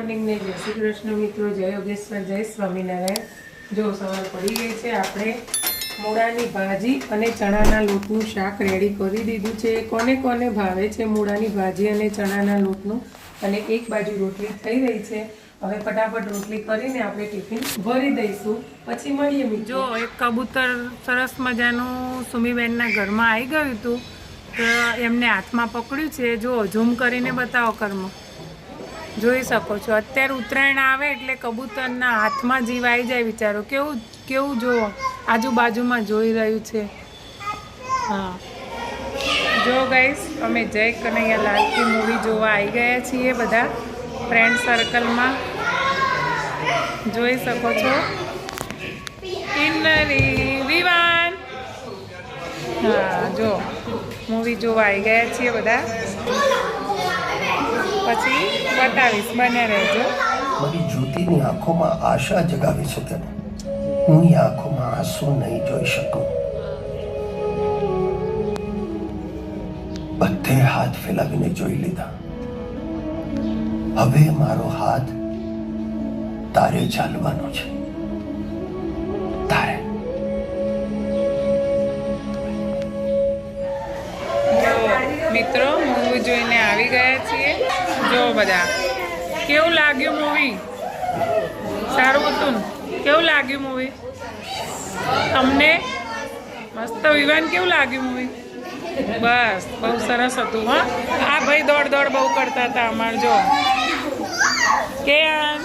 Morning ને જય શ્રી કૃષ્ણ મિત્રો, જય યોગેશ્વર, જય સ્વામિનારાયણ. જો સવાર પડી ગઈ છે, આપણે મૂળાની ભાજી અને ચણાના લોટનું શાક રેડી કરી દીધું છે. કોને કોને ભાવે છે મૂળાની ભાજી અને ચણાના લોટનું? અને એક બાજુ રોટલી થઈ રહી છે. હવે ફટાફટ રોટલી કરીને આપણે ટિફિન ભરી દઈશું. પછી મળીએ જો, એક કબૂતર સરસ મજાનું સુમીબેનના ઘરમાં આવી ગયું હતું તો એમને હાથમાં પકડ્યું છે. જો, ઝૂમ કરીને બતાવો કર્મ. જોઈ શકો છો. અત્યારે ઉત્તરાયણ આવે એટલે કબૂતરના હાથમાં જીવ આવી જાય વિચારો. કેવું કેવું જોવો? આજુબાજુમાં જોઈ રહ્યું છે. હા. જો ગઈશ અમે જય કનૈયા લાલકી મૂવી જોવા આવી ગયા છીએ બધા ફ્રેન્ડ સર્કલમાં જોઈ શકો છો. કિન્નરી વિવાન. હા, જો. મૂવી જોવા આવી ગયા છીએ બધા. પછી બતાવીશ બને રહેજો. મારી જ્યોતિની આંખોમાં આશા જગાવી છે તેને હું એ આંખોમાં આંસુ નહીં જોઈ શકું. બધે હાથ ફેલાવીને જોઈ લીધા. હવે મારો હાથ તારે ચાલવાનો છે. તારે. મિત્રો મૂવી જોઈને આવી ગયા છીએ. જો બધા. કેવું લાગ્યું મૂવી સારું હતું કેવું લાગ્યું મૂવી તમને? મસ્ત વિવાન કેવું લાગ્યું મૂવી બસ, બહુ સરસ હતું, હા. આ ભાઈ દોડ દોડ બહુ કરતા હતા અમાર જો કે આમ